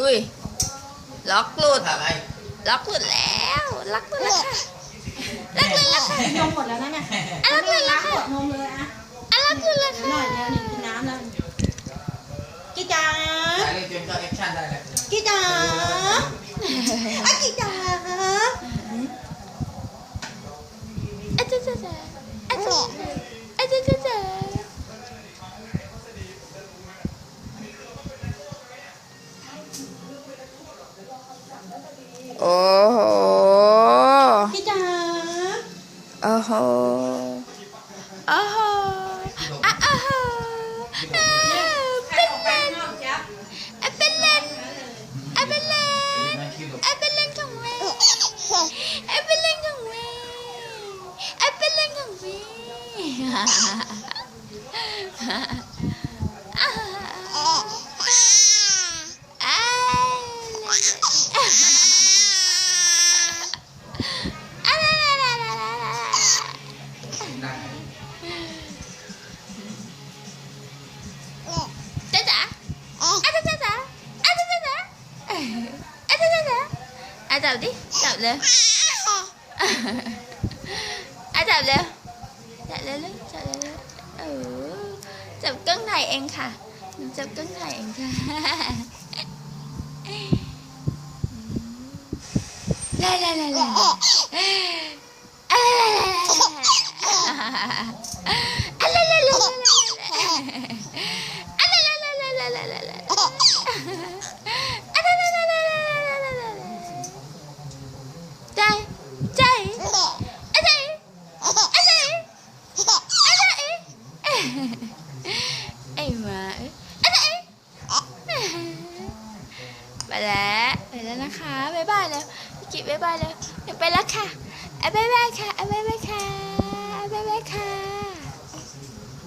อุ้ย ล็อกหลุด ถ่ายอะไรล็อกหลุดแล้ว ล็อกหลุดแล้วค่ะล็อกหลุดแล้วค่ะนมหมดแล้วนะเนี่ยอะล็อกหลุดแล้วกค่ะดนมเลยอะอะล็อกหลุดแล้วหน่ค่ะอยแล้วนี่กินน้ำแล้วกี่จ๋าถ่ายเลยเตรียมตัวแอคชั่นได้เลยกี่จ๋าอะกี่จ๋าอา โอ้โหกี่จ๋าโอ้โหโอ้โหอะโอ้โหอะเป็นเล่นอะเป็นเล่นอะเป็นเล่นไม่คิดหรอกอะเป็นเล่นของเวอะเป็นเล่นของเวอะเป็นเล่นของเว อ่ะจับดิจับเลยอ่ะจับเลยจับเลยลูกจับเลยลูกเออจับเครื่องในเองค่ะหนูจับเครื่องในเองค่ะลาลาล แล้วไปแล้วนะคะบ๊ายบายแล้วพี่กิ๊บบ๊ายบายแล้วไปแล้วค่ะบ๊ายบายค่ะบ๊ายบายค่ะ